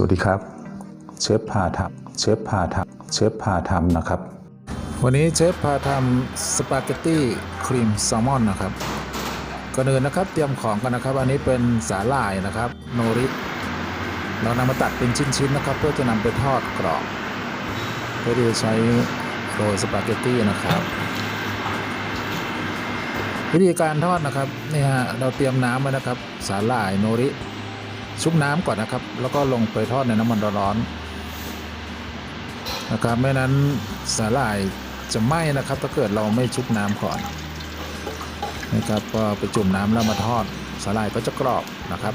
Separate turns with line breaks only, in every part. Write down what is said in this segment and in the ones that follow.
สวัสดีครับ เชฟพาทำเชฟพาทำเชฟพาทำนะครับ วันนี้เชฟพาทำสปาเกตตี้ครีมแซลมอนนะครับก่อนอื่นนะครับเตรียมของกันนะครับ อันนี้เป็นสาหร่ายนะครับโนริ เรานำมาตัดเป็นชิ้นๆนะครับ เพื่อจะนำไปทอดกรอบเพื่อที่จะใช้โรยสปาเกตตี้นะครับวิธีการทอดนะครับนี่ฮะเราเตรียมน้ำไว้นะครับ สาหร่ายโนริ ชุบน้ำก่อนนะครับ แล้วก็ลงไปทอดในน้ำมันร้อนๆนะครับไม่นั้นสาหร่ายจะไหม้นะครับ ถ้าเกิดเราไม่ชุบน้ำก่อนนะครับก็ไปจุ่มน้ำแล้วมาทอดสาหร่ายก็จะกรอบนะครับ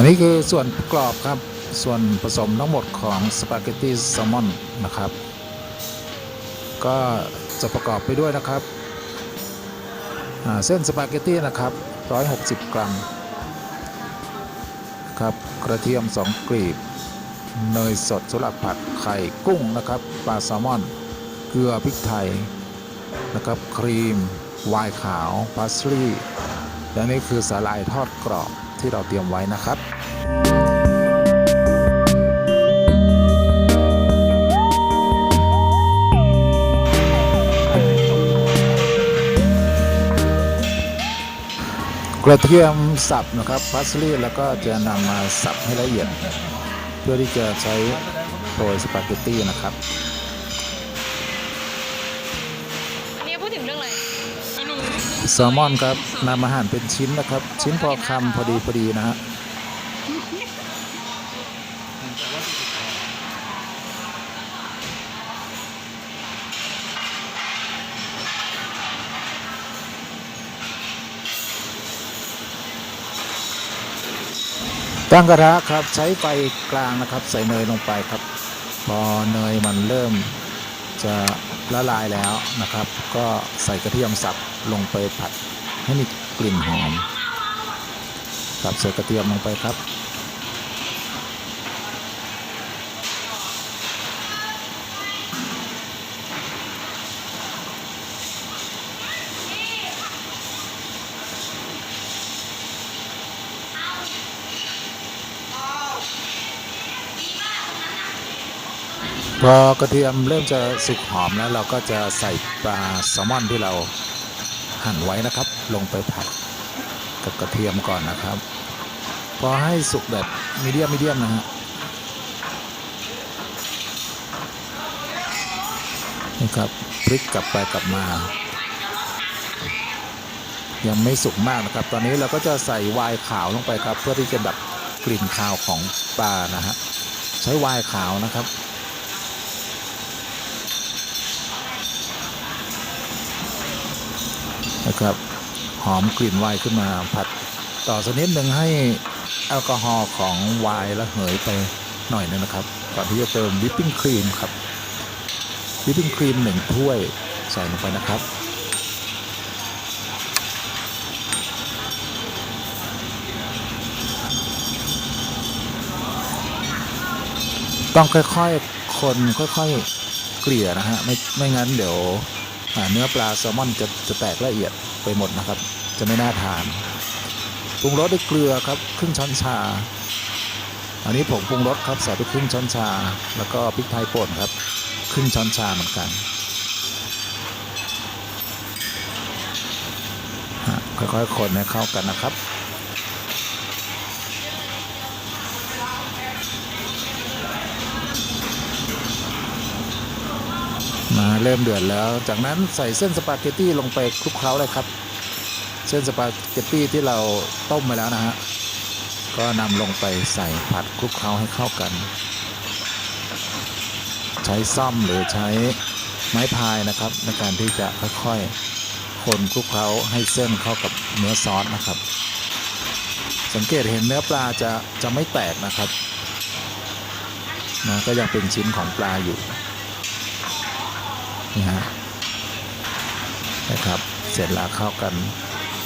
อันนี้คือส่วนประกอบครับ ส่วนผสมทั้งหมดของสปาเกตตี้แซลมอนนะครับ ก็จะประกอบไปด้วยนะครับ เส้นสปาเกตตี้นะครับ 160 กรัมครับกระเทียม 2 กลีบ เนยสดสำหรับผัดไข่กุ้งนะครับปลาแซลมอน เกลือพริกไทยนะครับครีม ไวน์ขาวพาสลีและนี่คือสาหร่ายทอดกรอบ ที่เราเตรียมไว้นะครับกระเทียมสับนะครับพาสลีย์แล้วก็จะนำมาสับให้ละเอียด เพื่อที่จะใช้โรยสปาเกตตี้นะครับ แซลมอนครับนำอาหารเป็นชิ้นนะครับ ชิ้นพอคำพอดีพอดีนะฮะตั้งกระทะครับใช้ไฟกลางนะครับ ใส่เนยลงไปครับ พอเนยมันเริ่มจะ ละลายแล้วนะครับ ก็ใส่กระเทียมสับลงไปผัดให้มีกลิ่นหอมครับใส่กระเทียมลงไปครับ พอกระเทียมเริ่มจะสุกหอมแล้วเราก็จะใส่ปลาแซลมอนที่เราหั่นไว้นะครับ ลงไปผัดกับกระเทียมก่อนนะครับ พอให้สุกแบบมีเดียมมีเดียมนะฮะนี่ครับพลิกกลับไปกลับมา ยังไม่สุกมากนะครับ ตอนนี้เราก็จะใส่วน์ขาวลงไปครับ เพื่อที่จะดับกลิ่นคาวของปลานะฮะใช้วน์ขาวนะครับ นะครับ หอมกลิ่นไวน์ขึ้นมาผัดต่อสักนิดหนึ่งให้แอลกอฮอล์ของไวน์ระเหยไปหน่อยนึงนะครับก่อนที่จะเติมวิปปิ้งครีมครับวิปปิ้งครีมหนึ่งถ้วยใส่ลงไปนะครับต้องค่อยๆ คนค่อยๆ เกลี่ยนะฮะ ไม่ ไม่งั้นเดี๋ยวเนื้อปลาแซลมอนจะจะแตกละเอียด ไปหมดนะครับ จะไม่น่าทานปรุงรสด้วยเกลือครับครึ่งช้อนชา อันนี้ผงปรุงรสครับใส่ไปครึ่งช้อนชา แล้วก็พริกไทยป่นครับครึ่งช้อนชาเหมือนกันค่อยๆคนให้เข้ากันนะครับ มาเริ่มเดือดแล้ว จากนั้นใส่เส้นสปาเกตตี้ลงไปคลุกเคล้าเลยครับ เส้นสปาเกตตี้ที่เราต้มไปแล้วนะฮะ ก็นำลงไปใส่ผัดคลุกเคล้าให้เข้ากัน ใช้ซ่อมหรือใช้ไม้พายนะครับ ในการที่จะค่อยๆคนคลุกเคล้าให้เส้นเข้ากับเนื้อซอสนะครับ สังเกตเห็นเนื้อปลาจะจะไม่แตกนะครับนะก็ยังเป็นชิ้นของปลาอยู่ นี่ฮะนะครับ เสร็จแล้วเข้ากัน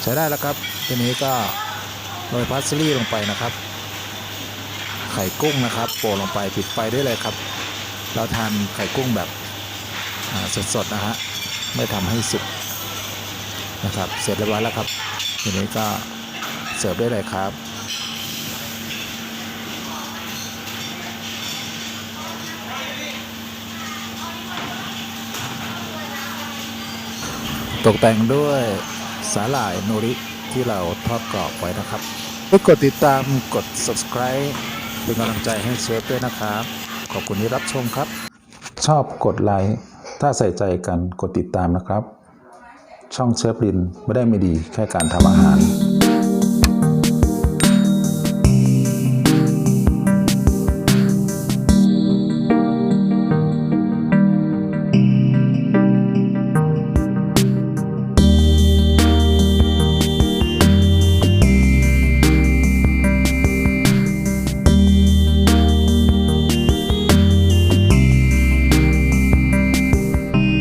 ใช้ได้แล้วครับ ทีนี้ก็โรยพาสลีย์ลงไปนะครับ ไข่กุ้งนะครับ โปะลงไปปิดไฟได้เลยครับ เราทานไข่กุ้งแบบสดๆนะฮะไม่ทำให้สุกนะครับ เสร็จเรียบร้อยแล้วครับ ทีนี้ก็เสิร์ฟได้เลยครับ ตกแต่งด้วยสาหร่ายโนริที่เราทอดกรอบไว้นะครับช่วยกดติดตามกด subscribe เป็นกำลังใจให้เชฟด้วยนะครับ ขอบคุณที่รับชมครับ ชอบกดไลค์ถ้าใส่ใจกันกดติดตามนะครับ ช่องเชฟลินไม่ได้ไม่ดีแค่การทำอาหาร